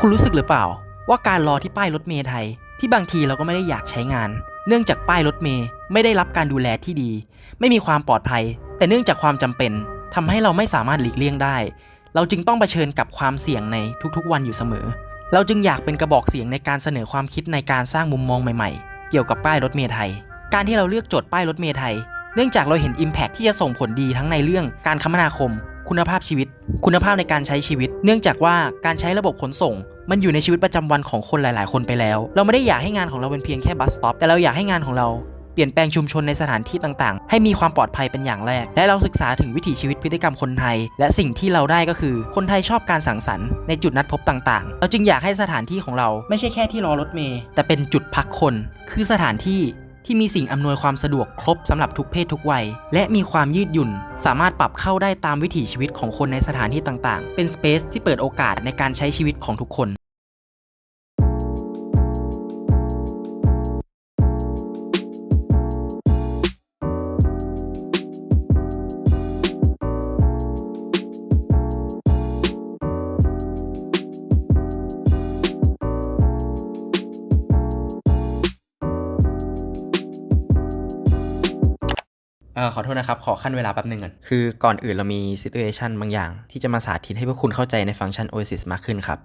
คุณรู้สึกหรือเปล่า ว่าการรอที่ป้ายรถเมล์ไทย ที่บางทีเราก็ไม่ได้อยากใช้งาน เนื่องจากป้ายรถเมล์ไม่ได้รับการดูแลที่ดี ไม่มีความปลอดภัย แต่เนื่องจากความจำเป็นทำให้เราไม่สามารถหลีกเลี่ยงได้ เราจึงต้องเผชิญกับความเสี่ยงในทุกๆ วันอยู่เสมอ เราจึงอยากเป็นกระบอกเสียงในการเสนอความคิดในการสร้างมุมมองใหม่ๆ เกี่ยวกับป้ายรถเมล์ไทย การที่เราเลือกโจทย์ป้ายรถเมล์ไทย เนื่องจากเราเห็น Impact ที่จะส่งผลดีทั้งในเรื่องการคมนาคม คุณภาพชีวิต คุณภาพในการใช้ชีวิต เนื่องจากว่าการใช้ระบบขนส่ง มันอยู่ในชีวิตประจำวันของคนหลาย ๆ คนไปแล้ว เราไม่ได้อยากให้งานของเราเป็นเพียงแค่บัสสต็อปแต่เราอยากให้งานของเราเปลี่ยนแปลงชุมชนในสถานที่ต่าง ๆ ให้มีความปลอดภัยเป็นอย่างแรก และเราศึกษาถึงวิถีชีวิตพฤติกรรมคนไทย และสิ่งที่เราได้ก็คือ คนไทยชอบการสังสรรค์ในจุดนัดพบต่าง ๆ เราจึงอยากให้สถานที่ของเราไม่ใช่แค่ที่รอรถเมล์แต่เป็นจุดพักคน คือสถานที่ ที่มีสิ่งอำนวยความสะดวกครบสำหรับทุกเพศทุกวัย และมีความยืดหยุ่น สามารถปรับเข้าได้ตามวิถีชีวิตของคนในสถานที่ต่างๆ เป็นสเปซที่เปิดโอกาสในการใช้ชีวิตของทุกคน ออขอโทษนะครับ ขอขั้นเวลาแป๊บหนึ่งก่อน คือก่อนอื่นเรามี situation บางอย่าง ที่จะมาสาธิตให้พวกคุณเข้าใจในฟังก์ชัน Oasis มากขึ้นครับ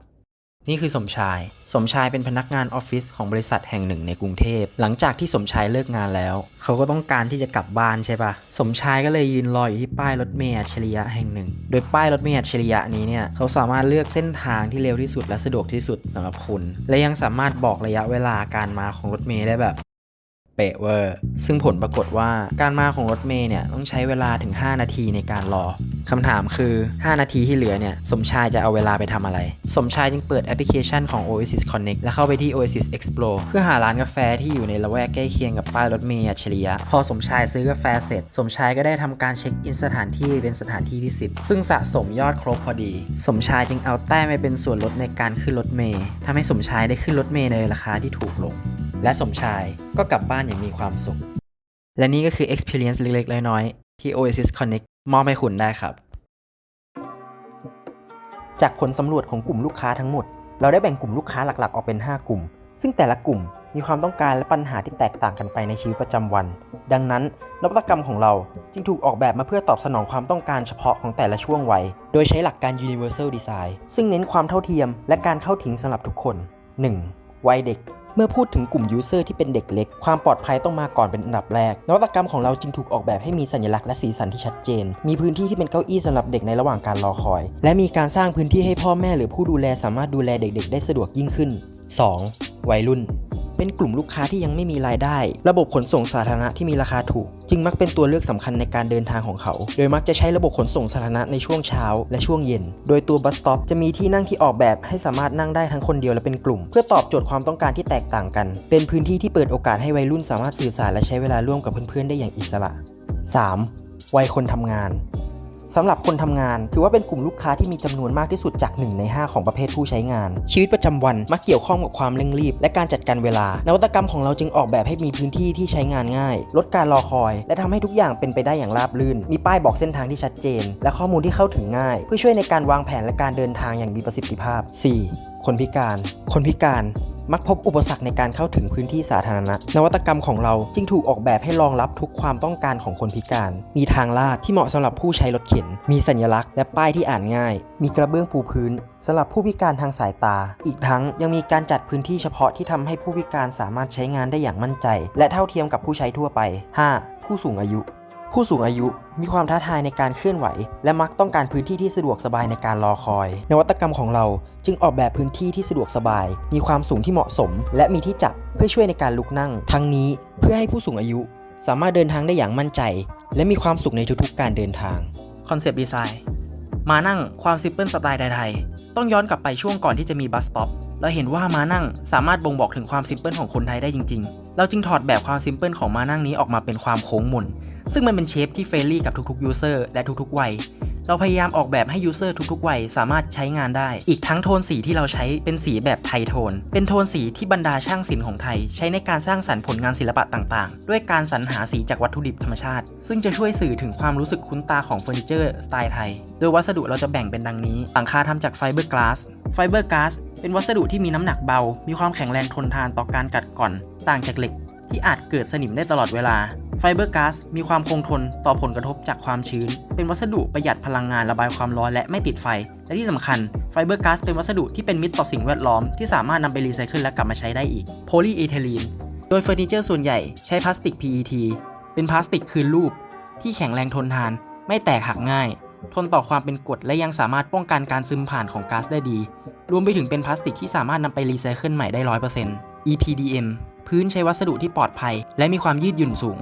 นี่คือสมชาย สมชายเป็นพนักงานออฟฟิศของบริษัทแห่งหนึ่งในกรุงเทพ หลังจากที่สมชายเลิกงานแล้ว เขาก็ต้องการที่จะกลับบ้านใช่ปะสมชายก็เลยยืนรออยู่ที่ป้ายรถเมล์อัจฉริยะแห่งหนึ่ง โดยป้ายรถเมล์อัจฉริยะนี้เนี่ย เขาสามารถเลือกเส้นทางที่เร็วที่สุดและสะดวกที่สุดสำหรับคุณ และยังสามารถบอกระยะเวลาการมาของรถเมล์ได้แบบ เปะเวอร์ ซึ่งผลปรากฏว่าการมาของรถเมย์เนี่ยต้องใช้เวลาถึง 5 นาทีในการรอคำถามคือ 5 นาทีที่เหลือเนี่ย สมชายจะเอาเวลาไปทำอะไร สมชายจึงเปิดแอปพลิเคชันของ Oasis Connect และเข้าไปที่ Oasis Explore เพื่อหาร้านกาแฟที่อยู่ในละแวกใกล้เคียงกับป้ายรถเมย์อัจฉริยะ พอสมชายซื้อกาแฟเสร็จ สมชายก็ได้ทำการเช็คอินสถานที่เป็นสถานที่ที่ 10 ซึ่งสะสมยอดครบพอดี สมชายจึงเอาแต้มไปเป็นส่วนลดในการขึ้นรถเมย์ทำให้สมชายได้ขึ้นรถเมย์ในราคาที่ถูกลง และสมชายก็กลับบ้านอย่างมีความสุข และนี่ก็คือ experience เล็กๆ น้อยๆที่ Oasis Connect มอบให้คุณได้ครับ จากผลสำรวจของกลุ่มลูกค้าทั้งหมด เราได้แบ่งกลุ่มลูกค้าหลักๆ ออกเป็น 5 กลุ่ม ซึ่งแต่ละกลุ่มมีความต้องการและปัญหาที่แตกต่างกันไปในชีวิตประจำวัน ดังนั้นนวัตกรรมของเราจึงถูกออกแบบมาเพื่อตอบสนองความต้องการเฉพาะของแต่ละช่วงวัย โดยใช้หลักการ universal design ซึ่งเน้นความเท่าเทียมและการเข้าถึงสำหรับทุกคน 1. วัยเด็ก เมื่อพูดถึงกลุ่มยูเซอร์ที่เป็นเด็กเล็ก ความปลอดภัยต้องมาก่อนเป็นอันดับแรก นวัตกรรมของเราจึงถูกออกแบบให้มีสัญลักษณ์และสีสันที่ชัดเจน มีพื้นที่ที่เป็นเก้าอี้สำหรับเด็กในระหว่างการรอคอย และมีการสร้างพื้นที่ให้พ่อแม่หรือผู้ดูแลสามารถดูแลเด็ก ๆ ได้สะดวกยิ่งขึ้น 2. วัยรุ่น เป็นกลุ่มลูกค้าที่ยังไม่มีรายได้ ระบบขนส่งสาธารณะที่มีราคาถูก จึงมักเป็นตัวเลือกสำคัญในการเดินทางของเขา โดยมักจะใช้ระบบขนส่งสาธารณะในช่วงเช้าและช่วงเย็น โดยตัวบัสสต็อปจะมีที่นั่งที่ออกแบบให้สามารถนั่งได้ทั้งคนเดียวและเป็นกลุ่ม เพื่อตอบโจทย์ความต้องการที่แตกต่างกัน เป็นพื้นที่ที่เปิดโอกาสให้วัยรุ่นสามารถสื่อสารและใช้เวลาร่วมกับเพื่อนๆได้อย่างอิสระ 3. วัยคนทำงาน สำหรับคนทำงาน ถือว่าเป็นกลุ่มลูกค้าที่มีจำนวนมากที่สุดจาก 1 ใน 5 ของประเภทผู้ใช้งาน ชีวิตประจำวันมักเกี่ยวข้องกับความเร่งรีบ และการจัดการเวลานวัตกรรมของเราจึงออกแบบให้มีพื้นที่ที่ใช้งานง่าย ลดการรอคอย และทำให้ทุกอย่างเป็นไปได้อย่างราบรื่น มีป้ายบอกเส้นทางที่ชัดเจน และข้อมูลที่เข้าถึงง่าย เพื่อช่วยในการวางแผนและการเดินทางอย่างมีประสิทธิภาพ 4. คนพิการ คนพิการ มักพบอุปสรรคในการเข้าถึงพื้นที่สาธารณะ นวัตกรรมของเราจึงถูกออกแบบให้รองรับทุกความต้องการของคนพิการ มีทางลาดที่เหมาะสำหรับผู้ใช้รถเข็น มีสัญลักษณ์และป้ายที่อ่านง่าย มีกระเบื้องปูพื้นสำหรับผู้พิการทางสายตา อีกทั้งยังมีการจัดพื้นที่เฉพาะที่ทำให้ผู้พิการสามารถใช้งานได้อย่างมั่นใจ และเท่าเทียมกับผู้ใช้ทั่วไป 5. ผู้สูงอายุ ผู้สูงอายุมีความท้าทายในการเคลื่อนไหว และมักต้องการพื้นที่ที่สะดวกสบายในการรอคอย นวัตกรรมของเราจึงออกแบบพื้นที่ที่สะดวกสบาย มีความสูงที่เหมาะสม และมีที่จับเพื่อช่วยในการลุกนั่ง ทั้งนี้เพื่อให้ผู้สูงอายุ สามารถเดินทางได้อย่างมั่นใจ และมีความสุขในทุกๆ การเดินทางคอนเซปต์ดีไซน์มานั่งความซิมเพิลสไตล์ไทยๆต้องย้อนกลับไปช่วงก่อนที่จะมีบัสสต็อปเราเห็นว่ามานั่งสามารถบ่งบอกถึงความซิมเพิลของคนไทยได้จริง ๆ เราจึงถอดแบบความซิมเพิลของมานั่งนี้ออกมาเป็นความโค้งมน ซึ่งมันเป็นเชฟที่เฟรนลี่กับทุกๆยูเซอร์และทุกๆ วัย เราพยายามออกแบบให้ยูเซอร์ทุกๆ วัยสามารถใช้งานได้ อีกทั้งโทนสีที่เราใช้เป็นสีแบบไทยโทน เป็นโทนสีที่บรรดาช่างศิลป์ของไทย ใช้ในการสร้างสรรค์ผลงานศิลปะต่างๆ ด้วยการสรรหาสีจากวัตถุดิบธรรมชาติ ซึ่งจะช่วยสื่อถึงความรู้สึกคุ้นตาของเฟอร์นิเจอร์สไตล์ไทย โดยวัสดุเราจะแบ่งเป็นดังนี้ หลังคาทำจากไฟเบอร์กลาส ไฟเบอร์ก๊าซเป็นวัสดุที่มีน้ำหนักเบา มีความแข็งแรงทนทานต่อการกัดกร่อน ต่างจากเหล็กที่อาจเกิดสนิมได้ตลอดเวลา ไฟเบอร์ก๊าซมีความคงทนต่อผลกระทบจากความชื้น เป็นวัสดุประหยัดพลังงานระบายความร้อนและไม่ติดไฟ และที่สำคัญไฟเบอร์ก๊าซเป็นวัสดุที่เป็นมิตรต่อสิ่งแวดล้อมที่สามารถนำไปรีไซเคิลและกลับมาใช้ได้อีกโพลีเอเทลีนโดยเฟอร์นิเจอร์ส่วนใหญ่ใช้พลาสติก PET เป็นพลาสติกคืนรูป ที่แข็งแรงทนทาน ไม่แตกหักง่าย ทนต่อความเป็นกรดและยังสามารถป้องกันการซึมผ่านของก๊าซได้ดี รวมไปถึงเป็นพลาสติกที่สามารถนำไปรีไซเคิลใหม่ได้ 100% EPDM พื้นใช้วัสดุที่ปลอดภัย และมีความยืดหยุ่นสูง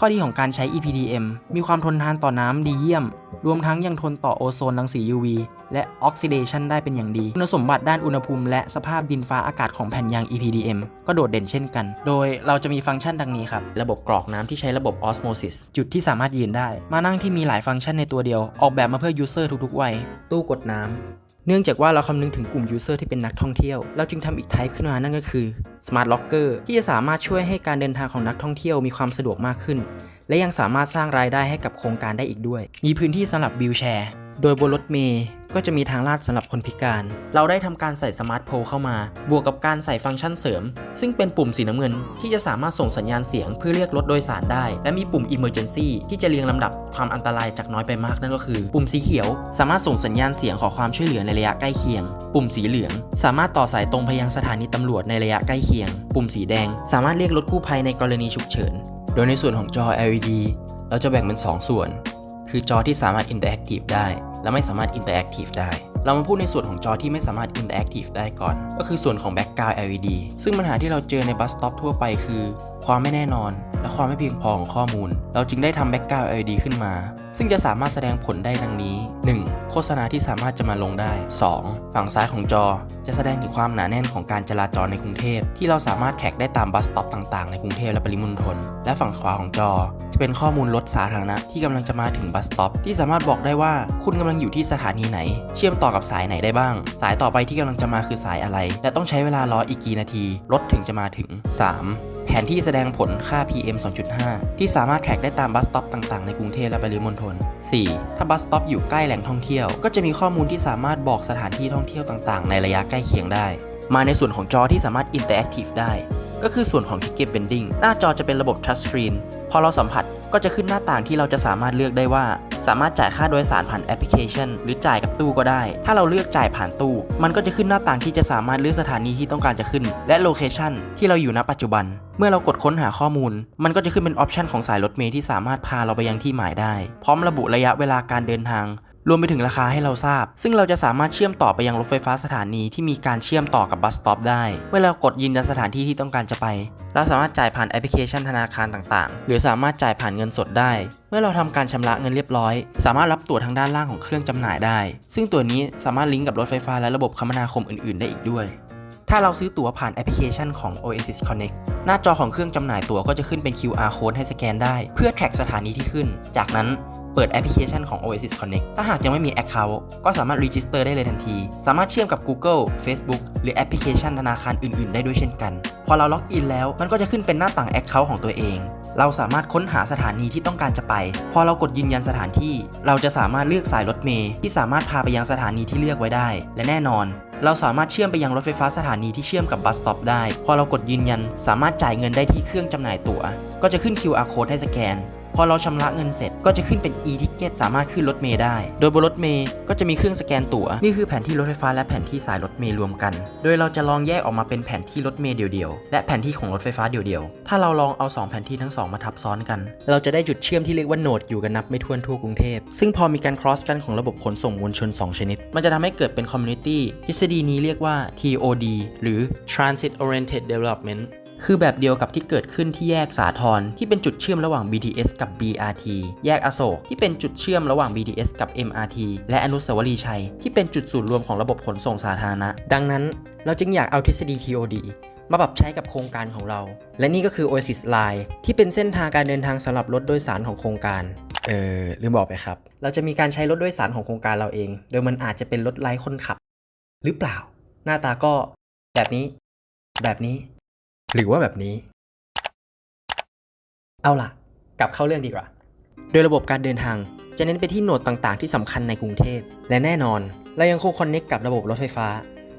ข้อดีของการใช้ EPDM มีความทนทานต่อน้ำดีเยี่ยม รวมทั้งยังทนต่อโอโซนรังสี UV และออกซิเดชันได้เป็นอย่างดี คุณสมบัติด้านอุณหภูมิและสภาพดินฟ้าอากาศของแผ่นยาง EPDM ก็โดดเด่นเช่นกัน โดยเราจะมีฟังก์ชันดังนี้ครับ ระบบกรอกน้ำที่ใช้ระบบออสโมซิสจุดที่สามารถยืนได้ มานั่งที่มีหลายฟังก์ชันในตัวเดียว ออกแบบมาเพื่อยูเซอร์ทุกๆวัยตู้กดน้ำ เนื่องจากว่าเราคำนึงถึงกลุ่มยูเซอร์ที่เป็นนักท่องเที่ยว เราจึงทำอีกไทป์ขึ้นมานั่นก็คือ Smart Locker ที่จะสามารถช่วยให้การเดินทางของนักท่องเที่ยวมีความสะดวกมากขึ้น และยังสามารถสร้างรายได้ให้กับโครงการได้อีกด้วย มีพื้นที่สำหรับบิลแชร์ โดยบนรถเมย์ก็จะมีทางลาดสำหรับคนพิการ เราได้ทำการใส่สมาร์ทโพลเข้ามา บวกกับการใส่ฟังก์ชันเสริม ซึ่งเป็นปุ่มสีน้ำเงิน ที่จะสามารถส่งสัญญาณเสียงเพื่อเรียกรถโดยสารได้ และมีปุ่ม Emergency ที่จะเรียงลำดับความอันตรายจากน้อยไปมากนั่นก็คือ ปุ่มสีเขียว สามารถส่งสัญญาณเสียงขอความช่วยเหลือในระยะใกล้เคียง ปุ่มสีเหลือง สามารถต่อสายตรงไปยังสถานีตำรวจในระยะใกล้เคียง ปุ่มสีแดง สามารถเรียกรถกู้ภัยในกรณีฉุกเฉิน โดยในส่วนของจอ LED เราจะแบ่งเป็น 2 ส่วน คือจอที่สามารถอินเตอร์แอคทีฟได้ และไม่สามารถอินเตอร์แอคทีฟได้ เรามาพูดในส่วนของจอที่ไม่สามารถอินเตอร์แอคทีฟได้ก่อน ก็คือส่วนของแบ็กกราวด์ LED ซึ่งปัญหาที่เราเจอในบัสสต็อปทั่วไปคือ ความไม่แน่นอน และความไม่เพียงพอของข้อมูล เราจึงได้ทำแบ็กกราวด์ LED ขึ้นมา ซึ่งจะสามารถแสดงผลได้ดังนี้ 1. โฆษณาที่สามารถจะมาลงได้ 2. ฝั่งซ้ายของจอ จะแสดงถึงความหนาแน่นของการจราจรในกรุงเทพ ที่เราสามารถแท็กได้ตามบัสสต็อปต่างๆในกรุงเทพและปริมณฑลและฝั่งขวาของจอ จะเป็นข้อมูลรถสาธารณะที่กำลังจะมาถึงบัสสต็อปที่สามารถบอกได้ว่าคุณกำลังอยู่ที่สถานีไหน เชื่อมต่อกับสายไหนได้บ้าง สายต่อไปที่กำลังจะมาคือสายอะไร และต้องใช้เวลารออีกกี่นาทีรถถึงจะมาถึง 3. แผนที่แสดงผลค่า PM 2.5 ที่สามารถแท็กได้ตามบัสสต็อปต่างๆ ในกรุงเทพและปริมณฑล 4. ถ้าบัสสต็อปอยู่ใกล้แหล่งท่องเที่ยว ก็จะมีข้อมูลที่สามารถบอกสถานที่ท่องเที่ยวต่างๆ ในระยะใกล้เคียงได้ มาในส่วนของจอที่สามารถ Interactive ได้ ก็คือส่วนของ Ticket Bending หน้าจอจะเป็นระบบ Touch Screen พอเราสัมผัสก็จะขึ้นหน้าต่างที่เราจะสามารถเลือกได้ว่า สามารถจ่ายค่าโดยสารผ่านแอปพลิเคชัน หรือจ่ายกับตู้ก็ได้ ถ้าเราเลือกจ่ายผ่านตู้ มันก็จะขึ้นหน้าต่างที่จะสามารถเลือกสถานีที่ต้องการจะขึ้น และโลเคชันที่เราอยู่ณปัจจุบัน เมื่อเรากดค้นหาข้อมูล มันก็จะขึ้นเป็นออปชันของสายรถเมล์ที่สามารถพาเราไปยังที่หมายได้ พร้อมระบุระยะเวลาการเดินทาง รวมไปถึงราคาให้เราทราบ ซึ่งเราจะสามารถเชื่อมต่อไปยังรถไฟฟ้าสถานีที่มีการเชื่อมต่อกับบัสสต็อปได้ เมื่อเรากดยืนยันสถานที่ที่ต้องการจะไป เราสามารถจ่ายผ่านแอปพลิเคชันธนาคารต่างๆ หรือสามารถจ่ายผ่านเงินสดได้ เมื่อเราทำการชำระเงินเรียบร้อย สามารถรับตั๋วทางด้านล่างของเครื่องจำหน่ายได้ ซึ่งตั๋วนี้สามารถลิงก์กับรถไฟฟ้าและระบบคมนาคมอื่น ๆ ได้อีกด้วยถ้าเราซื้อตั๋วผ่านแอปพลิเคชันของ Oasis Connect หน้าจอของเครื่องจำหน่ายตั๋วก็จะขึ้นเป็น QR code ให้สแกนได้ เพื่อแท็กสถานีที่ขึ้น จากนั้น เปิดแอปพลิเคชันของ Oasis Connect ถ้าหากยังไม่มี Account ก็สามารถ Register ได้เลยทันที สามารถเชื่อมกับ Google Facebook หรือแอปพลิเคชันธนาคารอื่น ๆ ได้ด้วยเช่นกัน พอเราล็อกอินแล้วมันก็จะขึ้นเป็นหน้าต่าง Account ของตัวเอง เราสามารถค้นหาสถานีที่ต้องการจะไป พอเรากดยืนยันสถานที่ เราจะสามารถเลือกสายรถเมล์ที่สามารถพาไปยังสถานีที่เลือกไว้ได้ และแน่นอน เราสามารถเชื่อมไปยังรถไฟฟ้าสถานีที่เชื่อมกับบัสสต็อปได้ พอเรากดยืนยัน สามารถจ่ายเงินได้ที่เครื่องจำหน่ายตั๋ว ก็จะขึ้น QR code ให้สแกน พอเราชำระเงินเสร็จก็จะขึ้นเป็น e-ticket สามารถขึ้นรถเมล์ได้ โดยบนรถเมล์ก็จะมีเครื่องสแกนตั๋ว นี่คือแผนที่รถไฟฟ้าและแผนที่สายรถเมล์รวมกัน โดยเราจะลองแยกออกมาเป็นแผนที่รถเมล์เดี่ยวๆ และแผนที่ของรถไฟฟ้าเดี่ยวๆ ถ้าเราลองเอา 2 แผนที่ทั้งสองมาทับซ้อนกัน เราจะได้จุดเชื่อมที่เรียกว่าโนดอยู่กันนับไม่ถ้วนทั่วกรุงเทพ ซึ่งพอมีการ cross กันของระบบขนส่งมวลชน 2 ชนิด มันจะทำให้เกิดเป็น community ทฤษฎีนี้เรียกว่า TOD หรือ Transit Oriented Development คือแบบเดียวกับที่เกิดขึ้นที่แยกสาทรที่เป็นจุดเชื่อมระหว่าง BTS กับ BRT แยกอโศกที่เป็นจุดเชื่อมระหว่าง BTS กับ MRT และอนุสาวรีย์ชัย ที่เป็นจุดศูนย์รวมของระบบขนส่งสาธารณะ ดังนั้นเราจึงอยากเอาทฤษฎี TOD มาปรับใช้กับโครงการของเรา และนี่ก็คือ Oasis Line ที่เป็นเส้นทางการเดินทางสำหรับรถโดยสารของโครงการ เออลืมบอกไปครับ เราจะมีการใช้รถโดยสารของโครงการเราเอง โดยมันอาจจะเป็นรถไร้คนขับ หรือเปล่า หน้าตาก็ แบบนี้ แบบนี้ หรือว่าแบบนี้ เอาล่ะ กลับเข้าเรื่องดีกว่า โดยระบบการเดินทาง จะเน้นไปที่โหนดต่างๆ ที่สำคัญในกรุงเทพ และแน่นอน เรายังคงคอนเน็กกับระบบรถไฟฟ้า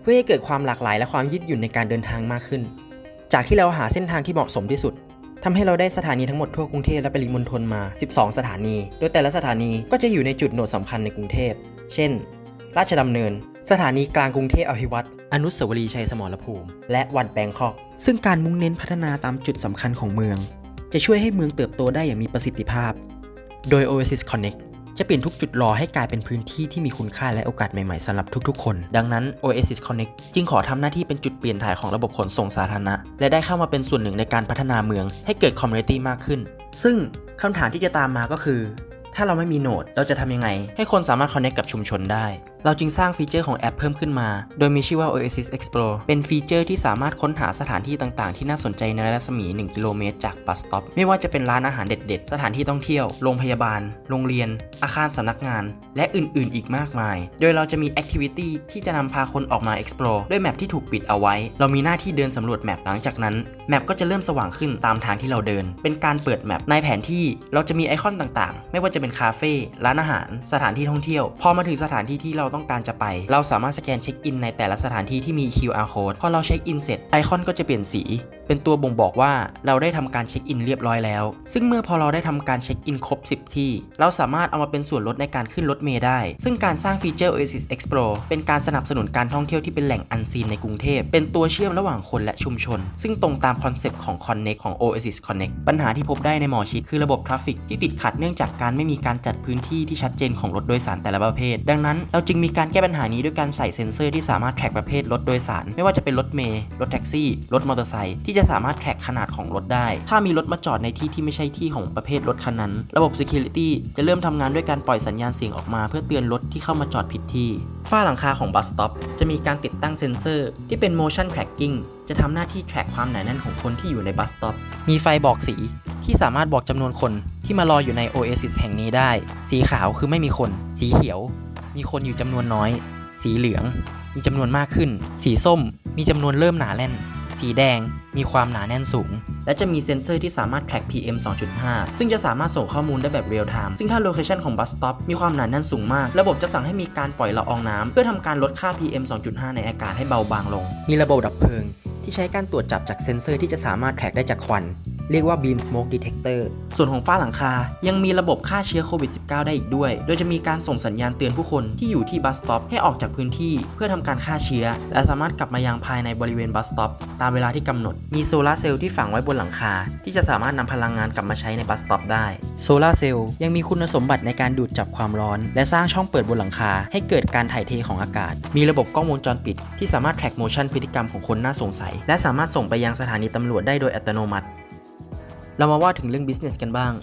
เพื่อให้เกิดความหลากหลายและความยืดหยุ่นในการเดินทางมากขึ้น จากที่เราหาเส้นทางที่เหมาะสมที่สุดทำให้เราได้สถานีทั้งหมดทั่วกรุงเทพและปริมณฑลมา 12 สถานี โดยแต่ละสถานีก็จะอยู่ในจุดโหนดสำคัญในกรุงเทพ เช่น ราชดำเนิน สถานีกลางกรุงเทพอภิวัตรอนุสาวรีย์ชัยสมรภูมิ และวันแบงคอก ซึ่งการมุ่งเน้นพัฒนาตามจุดสำคัญของเมือง จะช่วยให้เมืองเติบโตได้อย่างมีประสิทธิภาพ โดย Oasis Connect จะเปลี่ยนทุกจุดรอให้กลายเป็นพื้นที่ที่มีคุณค่าและโอกาสใหม่ๆสำหรับทุกๆ คน ดังนั้น Oasis Connect จึงขอทำหน้าที่เป็นจุดเปลี่ยนถ่ายของระบบขนส่งสาธารณะ และได้เข้ามาเป็นส่วนหนึ่งในการพัฒนาเมืองให้เกิดคอมมูนิตี้มากขึ้น ซึ่งคำถามที่จะตามมาก็คือ ถ้าเราไม่มีโนดเราจะทำยังไง ให้คนสามารถคอนเน c t กับชุมชนได้ เราจึงสร้างฟีเจอร์ของแอปเพิ่มขึ้นมา โดยมีชื่อว่า Oasis Explore เป็นฟีเจอร์ที่สามารถค้นหาสถานที่ต่างๆ ที่น่าสนใจในรัศมี 1 กิโลเมตรจากบัสสต็อป ไม่ว่าจะเป็นร้านอาหารเด็ด ๆ สถานที่ท่องเที่ยว โรงพยาบาล โรงเรียน อาคารสำนักงาน และอื่น ๆ อีกมากมาย โดยเราจะมีแอคทิวิตี้ที่จะนำพาคนออกมา explore ด้วยแมปที่ถูกปิดเอาไว้ เรามีหน้าที่เดินสำรวจแมปหลังจากนั้น แมปก็จะเริ่มสว่างขึ้นตามทางที่เราเดิน เป็นการเปิดแมปในแผนที่เราจะมีไอคอนต่างๆ ไม่ว่าจะเป็นคาเฟ่ ร้านอาหาร สถานที่ท่องเที่ยว พอมาถึงสถานที่ที่เราต้องการจะไป เราสามารถสแกนเช็คอินในแต่ละสถานที่ที่มี QR code พอเราเช็คอินเสร็จไอคอนก็จะเปลี่ยนสี เป็นตัวบ่งบอกว่าเราได้ทำการเช็คอินเรียบร้อยแล้ว ซึ่งเมื่อพอเราได้ทำการเช็คอินครบ 10 ที่ เราสามารถเอามาเป็นส่วนลดในการขึ้นรถเมล์ได้ ซึ่งการสร้างฟีเจอร์ Oasis Explore เป็นการสนับสนุนการท่องเที่ยวที่เป็นแหล่งอันซีนในกรุงเทพ เป็นตัวเชื่อมระหว่างคนและชุมชน ซึ่งตรงตามคอนเซปต์ของ Connect ของ Oasis Connect ปัญหาที่พบได้ในหมอชิดคือระบบทราฟฟิกที่ติดขัดเนื่องจากการไม่มีการจัดพื้นที่ที่ชัดเจนของรถโดยสารแต่ละประเภท ดังนั้นเราจึงมีการแก้ปัญหานี้ด้วยการใส่เซ็นเซอร์ที่สามารถแทร็กประเภทรถโดยสาร ไม่ว่าจะเป็นรถเมล์รถแท็กซี่ รถมอเตอร์ไซค์ที่จะสามารถแทร็กขนาดของรถได้ ถ้ามีรถมาจอดในที่ที่ไม่ใช่ที่ของประเภทรถคันนั้น ระบบ Security จะเริ่มทำงานด้วยการปล่อยสัญญาณเสียงออกมา เพื่อเตือนรถที่เข้ามาจอดผิดที่ฝ้าหลังคาของบัสสต็อปจะมีการติดตั้งเซ็นเซอร์ที่เป็น motion tracking จะทำหน้าที่ track ความหนาแน่นของคนที่อยู่ในบัสสต็อป มีไฟบอกสีที่สามารถบอกจำนวนคนที่มารออยู่ใน Oasis แห่งนี้ได้ สีขาวคือไม่มีคน สีเขียว มีคนอยู่จำนวนน้อย สีเหลือง มีจำนวนมากขึ้น สีส้ม มีจำนวนเริ่มหนาแน่น สีแดง มีความหนาแน่นสูง และจะมีเซ็นเซอร์ที่สามารถ track PM 2.5 ซึ่งจะสามารถส่งข้อมูลได้แบบเรียลไทม์ซึ่งถ้าโลเคชันของบัสสต็อปมีความหนาแน่นสูงมาก ระบบจะสั่งให้มีการปล่อยละอองน้ำเพื่อทำการลดค่า PM 2.5 ในอากาศให้เบาบางลง มีระบบดับเพลิง ที่ใช้การตรวจจับจากเซ็นเซอร์ที่จะสามารถแทร็กได้จากควัน เรียกว่า beam smoke detector ส่วนของฝ้าหลังคา ยังมีระบบฆ่าเชื้อโควิด -19 ได้อีกด้วย โดยจะมีการส่งสัญญาณเตือนผู้คนที่อยู่ที่บัสสต็อปให้ออกจากพื้นที่เพื่อทำการฆ่าเชื้อ และสามารถกลับมายังภายในบริเวณบัสสต็อปตามเวลาที่กำหนด มีโซลาร์เซลล์ที่ฝังไว้บนหลังคา ที่จะสามารถนำพลังงานกลับมาใช้ในบัสสต็อปได้ โซลาร์เซลล์ยังมีคุณสมบัติในการดูดจับความร้อน และสร้างช่องเปิดบนหลังคา ให้เกิดการถ่ายเทของอากาศ มีระบบกล้องวงจรปิด ที่สามารถแทร็กโมชั่นพฤติกรรมของคนน่าสงสัย และสามารถส่งไปยังสถานีตำรวจได้โดยอัตโนมัติ เรามาว่าถึงเรื่อง business กันบ้าง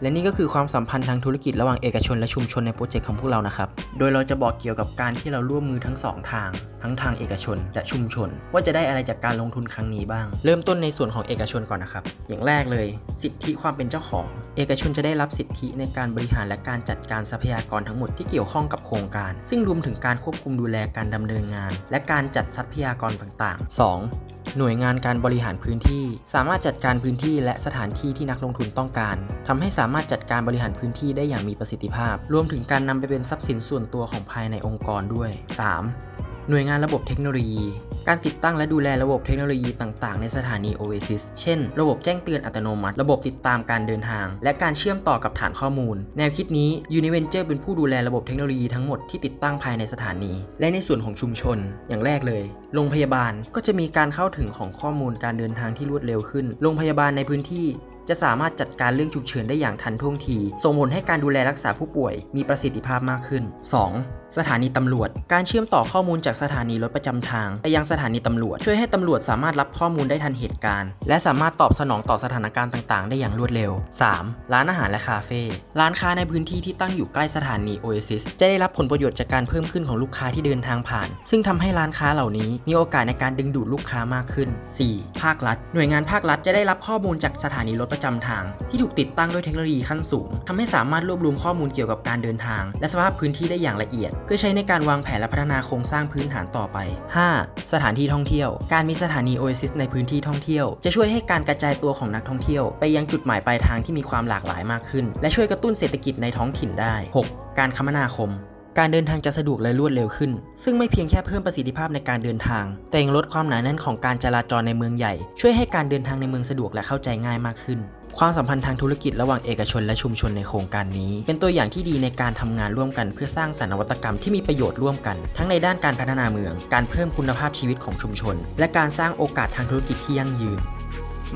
และนี่ก็คือความสัมพันธ์ทางธุรกิจระหว่างเอกชนและชุมชนในโปรเจกต์ของพวกเรานะครับ โดยเราจะบอกเกี่ยวกับการที่เราร่วมมือทั้งสองทาง ทั้งทางเอกชนและชุมชน ว่าจะได้อะไรจากการลงทุนครั้งนี้บ้าง เริ่มต้นในส่วนของเอกชนก่อนนะครับ อย่างแรกเลย สิทธิความเป็นเจ้าของ เอกชนจะได้รับสิทธิในการบริหารและการจัดการทรัพยากรทั้งหมดที่เกี่ยวข้องกับโครงการ ซึ่งรวมถึงการควบคุมดูแลการดำเนินงาน และการจัดทรัพยากรต่างๆ 2. หน่วยงานการบริหารพื้นที่ สามารถจัดการพื้นที่และสถานที่ที่นักลงทุนต้องการทำให้สามารถจัดการบริหารพื้นที่ได้อย่างมีประสิทธิภาพ รวมถึงการนำไปเป็นทรัพย์สินส่วนตัวของภายในองค์กรด้วย 3. หน่วยงานระบบเทคโนโลยี การติดตั้งและดูแลระบบเทคโนโลยีต่าง ๆ ในสถานี Oasis เช่น ระบบแจ้งเตือนอัตโนมัติ ระบบติดตามการเดินทาง และการเชื่อมต่อกับฐานข้อมูล แนวคิดนี้ Univenture เป็นผู้ดูแลระบบเทคโนโลยีทั้งหมดที่ติดตั้งภายในสถานี และในส่วนของชุมชน อย่างแรกเลย โรงพยาบาลก็จะมีการเข้าถึงของข้อมูลการเดินทางที่รวดเร็วขึ้น โรงพยาบาลในพื้นที่ จะสามารถจัดการเรื่องฉุกเฉินได้อย่างทันท่วงที ส่งผลให้การดูแลรักษาผู้ป่วยมีประสิทธิภาพมากขึ้น 2. สถานีตำรวจ การเชื่อมต่อข้อมูลจากสถานีรถประจำทางไปยังสถานีตำรวจ ช่วยให้ตำรวจสามารถรับข้อมูลได้ทันเหตุการณ์ และสามารถตอบสนองต่อสถานการณ์ต่างๆ ได้อย่างรวดเร็ว 3. ร้านอาหารและคาเฟ่ร้านค้าในพื้นที่ที่ตั้งอยู่ใกล้สถานี Oasis จะได้รับผลประโยชน์จากการเพิ่มขึ้นของลูกค้าที่เดินทางผ่าน ซึ่งทำให้ร้านค้าเหล่านี้มีโอกาสในการดึงดูดลูกค้ามากขึ้น 4. ภาครัฐ หน่วยงานภาครัฐจะได้รับข้อมูลจากสถานีรถประจำทาง ที่ถูกติดตั้งด้วยเทคโนโลยีขั้นสูงทำให้สามารถรวบรวมข้อมูลเกี่ยวกับการเดินทาง และสภาพพื้นที่ได้อย่างละเอียด เพื่อใช้ในการวางแผนและพัฒนาโครงสร้างพื้นฐานต่อไป 5. สถานที่ท่องเที่ยว การมีสถานี Oasis ในพื้นที่ท่องเที่ยว จะช่วยให้การกระจายตัวของนักท่องเที่ยว ไปยังจุดหมายปลายทางที่มีความหลากหลายมากขึ้น และช่วยกระตุ้นเศรษฐกิจในท้องถิ่นได้ 6. การคมนาคม การเดินทางจะสะดวกและรวดเร็วขึ้น ซึ่งไม่เพียงแค่เพิ่มประสิทธิภาพในการเดินทาง แต่ยังลดความหนาแน่นของการจราจรในเมืองใหญ่ ช่วยให้การเดินทางในเมืองสะดวกและเข้าใจง่ายมากขึ้น ความสัมพันธ์ทางธุรกิจระหว่างเอกชนและชุมชนในโครงการนี้ เป็นตัวอย่างที่ดีในการทำงานร่วมกันเพื่อสร้างสรรค์นวัตกรรมที่มีประโยชน์ร่วมกัน ทั้งในด้านการพัฒนาเมือง การเพิ่มคุณภาพชีวิตของชุมชน และการสร้างโอกาสทางธุรกิจที่ยั่งยืน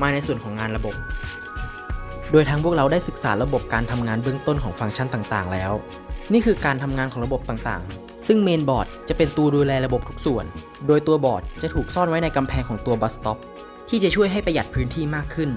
มาในส่วนของงานระบบโดยทางพวกเราได้ศึกษาระบบการทำงานเบื้องต้นของฟังก์ชันต่าง ๆ แล้ว นี่คือการทำงานของระบบต่างๆ ซึ่งเมนบอร์ดจะเป็นตัวดูแลระบบทุกส่วน โดยตัวบอร์ดจะถูกซ่อนไว้ในกำแพงของตัวบัสต็อปที่จะช่วยให้ประหยัดพื้นที่มากขึ้น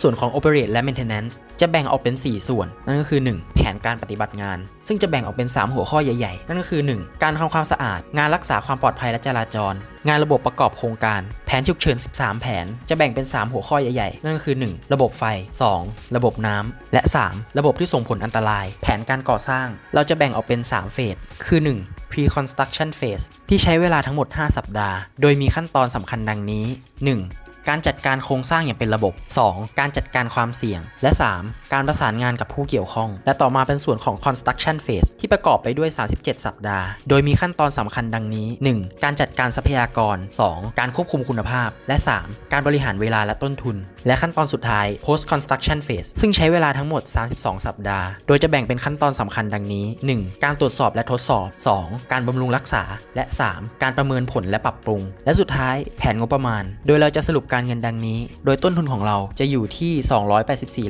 ส่วนของ Operate และ Maintenance จะแบ่งออกเป็น 4 ส่วน นั่นก็คือ 1. แผนการปฏิบัติงาน ซึ่งจะแบ่งออกเป็น 3 หัวข้อใหญ่ๆ นั่นก็คือ 1. การทำความสะอาด งานรักษาความปลอดภัยและจราจร งานระบบประกอบโครงการ แผนฉุกเฉิน 13 แผน จะแบ่งเป็น 3 หัวข้อใหญ่ๆ นั่นก็คือ 1. ระบบไฟ 2. ระบบน้ำและ 3. ระบบที่ส่งผลอันตราย แผนการก่อสร้าง เราจะแบ่งออกเป็น 3 เฟส คือ 1. Pre-construction phase ที่ใช้เวลาทั้งหมด 5 สัปดาห์ โดยมีขั้นตอนสำคัญดังนี้ 1. การจัดการโครงสร้างอย่างเป็นระบบ 2. การจัดการความเสี่ยง และ 3. การประสานงานกับผู้เกี่ยวข้อง และต่อมาเป็นส่วนของ construction phase ที่ประกอบไปด้วย 37 สัปดาห์ โดยมีขั้นตอนสำคัญดังนี้ 1. การจัดการทรัพยากร 2. การควบคุมคุณภาพ และ 3. การบริหารเวลาและต้นทุน และขั้นตอนสุดท้าย post construction phase ซึ่งใช้เวลาทั้งหมด 32 สัปดาห์ โดยจะแบ่งเป็นขั้นตอนสำคัญดังนี้ 1. การตรวจสอบและทดสอบ 2. การบำรุงรักษา และ 3. การประเมินผลและปรับปรุง และสุดท้ายแผนงบประมาณ โดยเราจะสรุปการการเงินดังนี้ โดยต้นทุนของเราจะอยู่ที่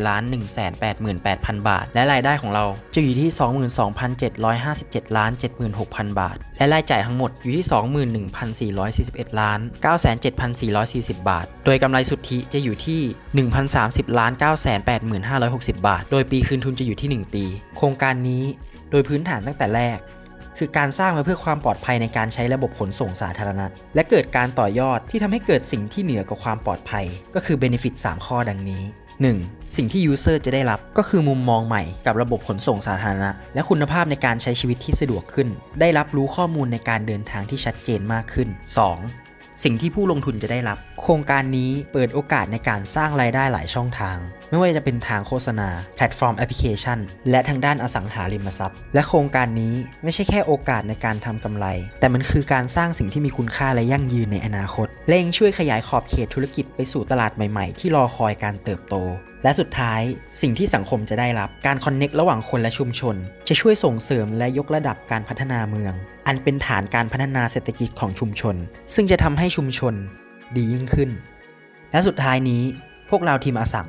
284ล้าน188,000 บาท และรายได้ของเราจะอยู่ที่ 22,757ล้าน76,000 บาท และรายจ่ายทั้งหมดอยู่ที่ 21,441ล้าน97,440 บาท โดยกำไรสุทธิจะอยู่ที่ 1,030ล้าน985,560 บาท โดยปีคืนทุนจะอยู่ที่ 1 ปี โครงการนี้โดยพื้นฐานตั้งแต่แรก คือการสร้างมาเพื่อความปลอดภัยในการใช้ระบบขนส่งสาธารณะ และเกิดการต่อยอดที่ทำให้เกิดสิ่งที่เหนือกว่าความปลอดภัย ก็คือ Benefit 3 ข้อดังนี้ 1. สิ่งที่ User จะได้รับก็คือมุมมองใหม่กับระบบขนส่งสาธารณะ และคุณภาพในการใช้ชีวิตที่สะดวกขึ้น ได้รับรู้ข้อมูลในการเดินทางที่ชัดเจนมากขึ้น 2. สิ่งที่ผู้ลงทุนจะได้รับ โครงการนี้เปิดโอกาสในการสร้างรายได้หลายช่องทาง ไม่ว่าจะเป็นทางโฆษณา แพลตฟอร์มแอปพลิเคชัน และทางด้านอสังหาริมทรัพย์ และโครงการนี้ไม่ใช่แค่โอกาสในการทำกำไร แต่มันคือการสร้างสิ่งที่มีคุณค่าและยั่งยืนในอนาคตและยังช่วยขยายขอบเขตธุรกิจไปสู่ตลาดใหม่ๆ ที่รอคอยการเติบโต และสุดท้ายสิ่งที่สังคมจะได้รับการคอนเน็กระหว่างคนและชุมชน จะช่วยส่งเสริมและยกระดับการพัฒนาเมือง อันเป็นฐานการพัฒนาเศรษฐกิจของชุมชน ซึ่งจะทำให้ชุมชน ดียิ่งขึ้น และสุดท้ายนี้พวกเราทีมอสัง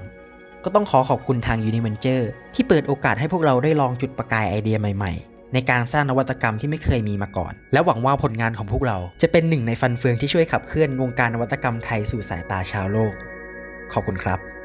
ก็ต้องขอขอบคุณทาง Univenture ที่เปิดโอกาสให้พวกเราได้ลองจุดประกายไอเดียใหม่ๆ ในการสร้างนวัตกรรมที่ไม่เคยมีมาก่อน และหวังว่าผลงานของพวกเราจะเป็นหนึ่งในฟันเฟืองที่ช่วยขับเคลื่อนวงการนวัตกรรมไทยสู่สายตาชาวโลก ขอบคุณครับ